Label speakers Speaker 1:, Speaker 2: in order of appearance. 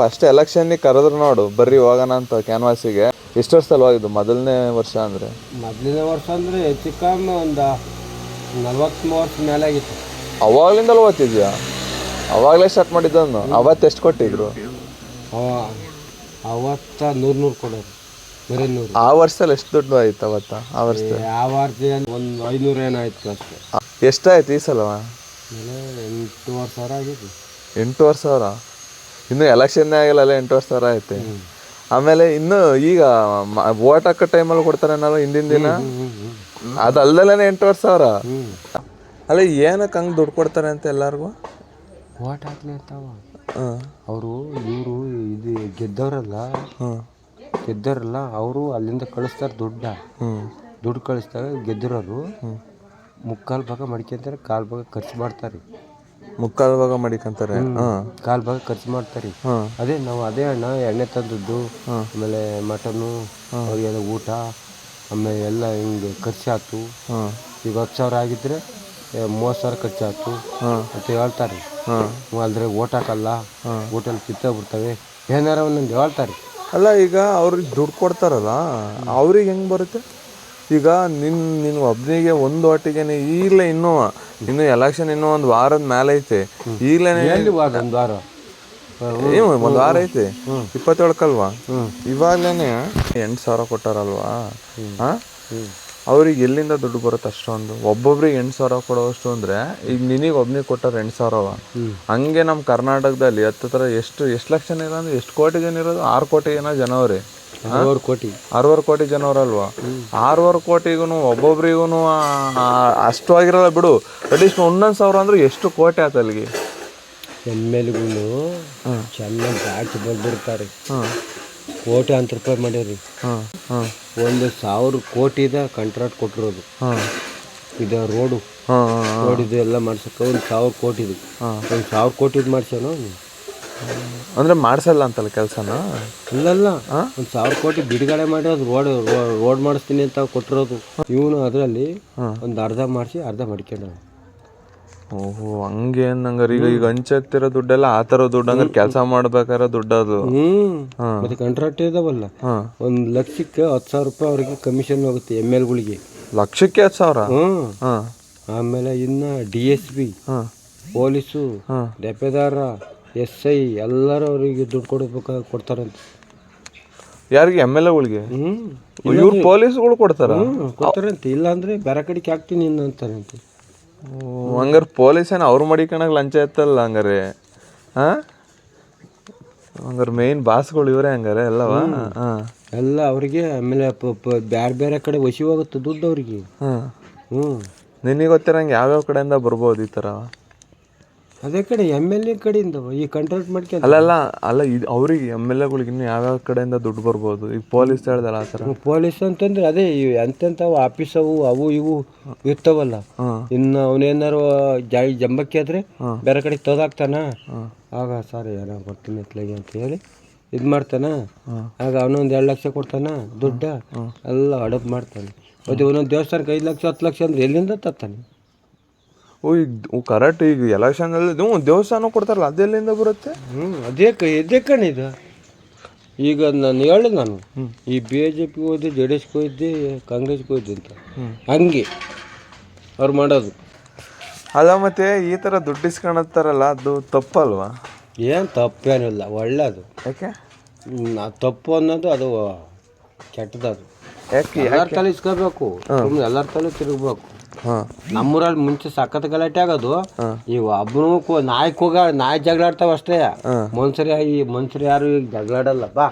Speaker 1: First ಎಲೆಕ್ಷನ್ನಿಗೆ ಕರೆದ್ರು ನೋಡು ಬರ್ರಿ ಹೋಗೋಣ ಅಂತ ಕ್ಯಾನ್ವಾಸಿಗೆ ಎಷ್ಟು ವರ್ಷ ಸಲುವಾಗಿದ್ದು ಮೊದಲನೇ ವರ್ಷ ಅಂದರೆ?
Speaker 2: ಮೊದಲನೇ ವರ್ಷ ಅಂದರೆ ಹೆಚ್ಚು ಕಮ್ಮಿ ಒಂದು ನಲ್ವತ್ತು ವರ್ಷ ಮೇಲೆ ಆಗಿತ್ತು
Speaker 1: ಅವಾಗ್ಲಿಂದಲೂ ಓದ್ತಿದ್ಯಾ? ಅವಾಗಲೇ ಸ್ಟಾರ್ಟ್ ಮಾಡಿದ್ದನ್ನು ಅವತ್ತು ಎಷ್ಟು ಕೊಟ್ಟಿದ್ರು?
Speaker 2: ಅವ ಅವತ್ತ ನೂರು ನೂರು ಕೊಡೋರು ಬರೀ ನೂರು.
Speaker 1: ಆ ವರ್ಷದಲ್ಲಿ ಎಷ್ಟು ದುಡ್ಡು ಆಯ್ತು ಅವತ್ತ ಆ
Speaker 2: ವರ್ಷ? ವಾರ ಒಂದು ಐನೂರು ಏನಾಯ್ತು ಅಷ್ಟೇ.
Speaker 1: ಎಷ್ಟಾಯ್ತು ಈ ಸಲ
Speaker 2: ಎಂಟು ವರ್ಷ ಸಾವಿರ ಆಗಿತ್ತು.
Speaker 1: ಎಂಟೂವರೆ ಸಾವಿರ? ಇನ್ನು ಎಲೆಕ್ಷನ್ನೇ ಎಂಟು ವರ್ಷ ಸಾವಿರ ಐತೆ. ಆಮೇಲೆ ಇನ್ನು ಈಗ ವೋಟ್ ಹಾಕೋ ಟೈಮಲ್ಲಿ ಕೊಡ್ತಾರೆ ನಾವು ಹಿಂದಿನ ದಿನ. ಅದಲ್ದಲ್ಲೇ ಎಂಟು ವರ್ಷ
Speaker 2: ಸಾವಿರ
Speaker 1: ಅಲ್ಲ ಏನಕ್ಕೆ ಹಂಗೆ ದುಡ್ಡು ಕೊಡ್ತಾರೆ ಅಂತ ಎಲ್ಲರಿಗೂ?
Speaker 2: ವೋಟ್ ಹಾಕ್ಲಿ ಅಂತಾವ ಅವರು ಇವರು ಇದು ಗೆದ್ದವರಲ್ಲ. ಗೆದ್ದವರಲ್ಲ ಅವರು ಅಲ್ಲಿಂದ ಕಳಿಸ್ತಾರೆ ದುಡ್ಡ. ದುಡ್ಡು ಕಳಿಸ್ತಾರೆ ಗೆದ್ದಿರೋರು ಮುಕ್ಕಾಲು ಭಾಗ ಮಡ್ಕೊಂತಾರೆ ಕಾಲು ಭಾಗ ಖರ್ಚು ಮಾಡ್ತಾರೆ.
Speaker 1: ಮುಕ್ಕಾಲು ಭಾಗ ಮಾಡಿಕಂತಾರೆ ಹಾಂ.
Speaker 2: ಕಾಲು ಭಾಗ ಖರ್ಚು ಮಾಡ್ತಾರೆ.
Speaker 1: ಹಾಂ.
Speaker 2: ಅದೇ ನಾವು ಅದೇ ಅಣ್ಣ ಎಣ್ಣೆ ತಂದದ್ದು ಆಮೇಲೆ ಮಟನ್ನು ಅವ್ರಿಗೆಲ್ಲ ಊಟ ಆಮೇಲೆ ಎಲ್ಲ ಹಿಂಗೆ ಖರ್ಚಾಯ್ತು.
Speaker 1: ಹಾಂ.
Speaker 2: ಈಗ ಹತ್ತು ಸಾವಿರ ಆಗಿದ್ರೆ ಮೂವತ್ತು ಸಾವಿರ ಖರ್ಚಾಯ್ತು.
Speaker 1: ಹಾಂ.
Speaker 2: ಅಂತ ಹೇಳ್ತಾರೆ.
Speaker 1: ಅಂದರೆ
Speaker 2: ಓಟಾಕಲ್ಲ ಓಟ್ ಹಾಕಲ್ಲ. ಓಟಲ್ಲಿ ಕಿತ್ತೋಗ್ಬಿಡ್ತವೆ ಏನಾರ ಒಂದೊಂದು ಹೇಳ್ತಾರೆ.
Speaker 1: ಅಲ್ಲ ಈಗ ಅವ್ರಿಗೆ ದುಡ್ಡು ಕೊಡ್ತಾರಲ್ಲ ಅವ್ರಿಗೆ ಹೆಂಗೆ ಬರುತ್ತೆ? ಈಗ ನಿನ್ ನಿನ್ನ ಒಬ್ಬನಿಗೆ ಒಂದು ಒಟ್ಟಿಗೆ ಈಗಲೇ ಇನ್ನೂ ಇನ್ನು ಎಲೆಕ್ಷನ್ ಇನ್ನೂ ಒಂದು ವಾರದ ಮೇಲೆ ಐತೆ. ಈಗಲೇ
Speaker 2: ಒಂದ್ ವಾರ? ಒಂದು ವಾರ.
Speaker 1: ಒಂದು ವಾರ ಐತೆ. ಇಪ್ಪತ್ತೇಳಕ್ಕಲ್ವಾ? ಇವಾಗ್ಲೇನೆ ಎಂಟು ಸಾವಿರ ಕೊಟ್ಟಾರಲ್ವಾ? ಹಾ? ಅವ್ರಿಗೆ ಎಲ್ಲಿಂದ ದುಡ್ಡು ಬರುತ್ತೆ ಅಷ್ಟೊಂದು? ಒಬ್ಬೊಬ್ರಿಗೆ ಎಂಟು ಸಾವಿರ ಕೊಡೋಷ್ಟು ಅಂದ್ರೆ ಈಗ ನಿನಗೆ ಒಬ್ನಿಗೆ ಕೊಟ್ಟಾರ ಎಂಟು ಸಾವಿರವ? ಹಂಗೆ ನಮ್ಮ ಕರ್ನಾಟಕದಲ್ಲಿ ಹತ್ತತ್ರ ಎಷ್ಟು ಎಷ್ಟು ಲಕ್ಷ ಜನ ಇರೋ ಅಂದ್ರೆ ಎಷ್ಟು ಕೋಟಿ ಜನ ಇರೋದು ಆರು ಕೋಟಿ ಏನೋ ಜನ ಅವ್ರಿ
Speaker 2: ಆರೂವರೆ ಕೋಟಿ.
Speaker 1: ಆರೂವರೆ ಕೋಟಿ ಜನವರಲ್ವಾ? ಆರೂವರೆ ಕೋಟಿಗೂ ಒಬ್ಬೊಬ್ರಿಗೂ ಅಷ್ಟು ಆಗಿರಲ್ಲ ಬಿಡು. ಅಟ್ಲೀಸ್ಟ್ ಒಂದೊಂದು ಸಾವಿರ ಅಂದ್ರೆ ಎಷ್ಟು ಕೋಟಿ ಆಯ್ತು ಅಲ್ಲಿಗೆ?
Speaker 2: ಎಂ ಎಲ್ಗಳು ಚೆನ್ನಾಗಿ ದಾಟಿ ಬಂದ್ಬಿಡ್ತಾರೆ. ಕೋಟಿ ಅಂತ ರೂಪಾಯಿ ಮಾಡ್ಯಾರಿ ಒಂದು ಸಾವಿರ ಕೋಟಿದ ಕಾಂಟ್ರಾಕ್ಟ್ ಕೊಟ್ಟಿರೋದು. ಇದು ರೋಡು ರೋಡ್ ಇದು ಎಲ್ಲ ಮಾಡ್ಸಕ್ಕೆ ಒಂದು ಸಾವಿರ ಕೋಟಿದು ಒಂದು ಸಾವಿರ ಕೋಟಿದು ಮಾಡ್ಸ್ಯಾನೋ
Speaker 1: ಅಂದ್ರೆ ಮಾಡ್ಸಲ್ಲ ಅಂತಲ್ಲ ಕೆಲಸನ?
Speaker 2: ಇಲ್ಲಲ್ಲ ಒಂದು ಸಾವಿರ ಕೋಟಿ ಬಿಡುಗಡೆ ಮಾಡಿ ಅದು ರೋಡ್ ರೋಡ್ ಮಾಡಿಸ್ತೀನಿ ಅಂತ ಕೊಟ್ಟಿರೋದು. ಇವನು ಅದರಲ್ಲಿ ಒಂದು ಅರ್ಧ ಮಾಡಿಸಿ ಅರ್ಧ ಮಾಡ್ಕೊಂಡ
Speaker 1: ಓಹೋ ಹಂಗೇನ್ ಹಂಗಾರೆ? ಈಗ ಈಗ ಹಂಚಕ್ತಿರೋ ದುಡ್ಡೆಲ್ಲ ಆ ಥರ ದುಡ್ಡು ಅಂದ್ರೆ ಕೆಲಸ ಮಾಡ್ಬೇಕಾದ್ರೆ ದುಡ್ಡು ಅದು.
Speaker 2: ಹ್ಮ್. ಮತ್ತೆ ಕಾಂಟ್ರಾಕ್ಟ್ ಇದಾವಲ್ಲ ಒಂದು ಲಕ್ಷಕ್ಕೆ ಹತ್ತು ಸಾವಿರ ರೂಪಾಯಿ ಅವರಿಗೆ ಕಮಿಷನ್ ಹೋಗುತ್ತೆ ಎಂ ಎಲ್ಗಳಿಗೆ
Speaker 1: ಲಕ್ಷಕ್ಕೆ ಹತ್ತು ಸಾವಿರ?
Speaker 2: ಆಮೇಲೆ ಇನ್ನ ಡಿ ಎಸ್ ಪಿ
Speaker 1: ಹಾಂ.
Speaker 2: ಪೊಲೀಸು
Speaker 1: ಹಾಂ.
Speaker 2: ದೆಪ್ಪೆದಾರ ಎಸ್ ಐ ಎಲ್ಲರೂ ಅವರಿಗೆ ದುಡ್ಡು ಕೊಡ್ಬೇಕು ಕೊಡ್ತಾರಂತ
Speaker 1: ಯಾರಿಗೆ? ಎಂ ಎಲ್ ಎಗಳಿಗೆ ಇವ್ರು ಪೊಲೀಸ್ಗಳು ಕೊಡ್ತಾರ?
Speaker 2: ಕೊಡ್ತಾರಂತೆ. ಇಲ್ಲ ಅಂದರೆ ಬೇರೆ ಕಡೆಗೆ ಹಾಕ್ತೀನಿ ಅಂತಾರಂತೆ.
Speaker 1: ಹಂಗಾರೆ ಪೊಲೀಸ್ ಏನು ಅವ್ರು ಮಡಿಕಣಕ್ ಲಂಚ ಎತ್ತಲ್ಲ ಹಂಗಾರೆ? ಹಾಂ? ಹಂಗಾರೆ ಮೇನ್ ಬಾಸ್ಗಳು ಇವರೇ ಹಂಗಾರೆ ಎಲ್ಲವ? ಹಾಂ.
Speaker 2: ಎಲ್ಲ ಅವರಿಗೆ ಆಮೇಲೆ ಬೇರೆ ಬೇರೆ ಕಡೆ ವಶಿ ಹೋಗುತ್ತೆ ದುಡ್ಡು ಅವ್ರಿಗೆ.
Speaker 1: ಹಾಂ
Speaker 2: ಹ್ಞೂ
Speaker 1: ನಿನಗೆ ಗೊತ್ತಿರಂಗೆ ಯಾವ್ಯಾವ ಕಡೆಯಿಂದ ಬರ್ಬೋದು ಈ ಥರ?
Speaker 2: ಅದೇ ಕಡೆ ಎಂ ಎಲ್ ಎ ಕಡೆಯಿಂದ ಈ ಕಾಂಟ್ರಾಕ್ಟ್ ಮಾಡ್ಕೊಂಡು
Speaker 1: ಅಲ್ಲ ಅಲ್ಲ ಇದು ಅವ್ರಿಗೆ ಎಂ ಎಲ್ ಎಗಳಿಗೆ ಇನ್ನು ಯಾವ್ಯಾವ ಕಡೆಯಿಂದ ದುಡ್ಡು ಬರ್ಬೋದು? ಈಗ ಪೊಲೀಸ್ ಹೇಳ್ದಲ್ಲ ಆ ಥರ?
Speaker 2: ಪೊಲೀಸ್ ಅಂತಂದ್ರೆ ಅದೇ ಇವು ಎಂತೆಂಥವು ಆಫೀಸ್ ಅವು ಅವು ಇವು ಇರ್ತಾವಲ್ಲ. ಇನ್ನು ಅವನೇನಾರು ಜಾಯಿ ಜಂಬಕ್ಕೆ ಆದ್ರೆ ಬೇರೆ ಕಡೆ ತೊದಾಕ್ತಾನ ಆಗ ಸಾರಿ ಏನೋ ಬರ್ತೀನಿ ಎತ್ಲಾಗೆ ಅಂತ ಹೇಳಿ ಇದು ಮಾಡ್ತಾನ. ಆಗ ಅವನೊಂದು ಎರಡು ಲಕ್ಷ ಕೊಡ್ತಾನ ದುಡ್ಡ. ಎಲ್ಲ ಅಡಪ್ ಮಾಡ್ತಾನೆ. ಮತ್ತೆ ಒಂದೊಂದು ದೇವಸ್ಥಾನಕ್ಕೆ ಐದು ಲಕ್ಷ ಹತ್ತು ಲಕ್ಷ ಅಂದ್ರೆ ಎಲ್ಲಿಂದ ತತ್ತಾನೆ
Speaker 1: ಓ ಈಗ ಕರೆಕ್ಟ್ ಈಗ ಎಲೆಕ್ಷನಲ್ಲಿ ಹ್ಞೂ ದೇವಸ್ಥಾನ ಕೊಡ್ತಾರಲ್ಲ ಅದೆಲ್ಲಿಂದ ಬರುತ್ತೆ?
Speaker 2: ಹ್ಞೂ ಅದೇ ಕ ಇದೇ ಕಣಿದು ಈಗ ನಾನು ಹೇಳಿದೆ ನಾನು. ಈ ಬಿ ಜೆ ಪಿ ಹೋದೆ ಜೆ ಡಿ ಎಸ್ಗೆ ಹೋಗಿದ್ದೆ ಕಾಂಗ್ರೆಸ್ಗೆ ಹೋಗಿದ್ದೆ ಅಂತ. ಹಂಗೆ ಅವ್ರು ಮಾಡೋದು.
Speaker 1: ಅಲ್ಲ ಮತ್ತೆ ಈ ಥರ ದುಡ್ಡು ಇಸ್ಕೊಳತ್ತಾರಲ್ಲ ಅದು ತಪ್ಪಲ್ವಾ?
Speaker 2: ಏನು ತಪ್ಪೇನಿಲ್ಲ ಒಳ್ಳೇದು.
Speaker 1: ಯಾಕೆ?
Speaker 2: ನಾ ತಪ್ಪು ಅನ್ನೋದು ಅದು ಕೆಟ್ಟದದು.
Speaker 1: ಯಾಕೆ
Speaker 2: ಎಲ್ಲರ ತಲೆ ಇಸ್ಕೋಬೇಕು. ಸುಮ್ಮನೆ ಎಲ್ಲರ ತಲೆ ತಿರುಗಬೇಕು. ನಮ್ಮೂರಲ್ಲಿ ಮುಂಚೆ ಸಖತ್ ಗಲಾಟೆ ಆಗೋದು. ಈ ಒಬ್ಬನು ನಾಯಿ ಹೋಗ ನಾಯಿ ಜಗಳಾಡ್ತಾವ ಅಷ್ಟೇ ಮನ್ಸರಿ ಈ ಮನುಷ್ಯರು ಯಾರು ಈಗ ಜಗಳಾಡಲ್ಲ ಬಾ.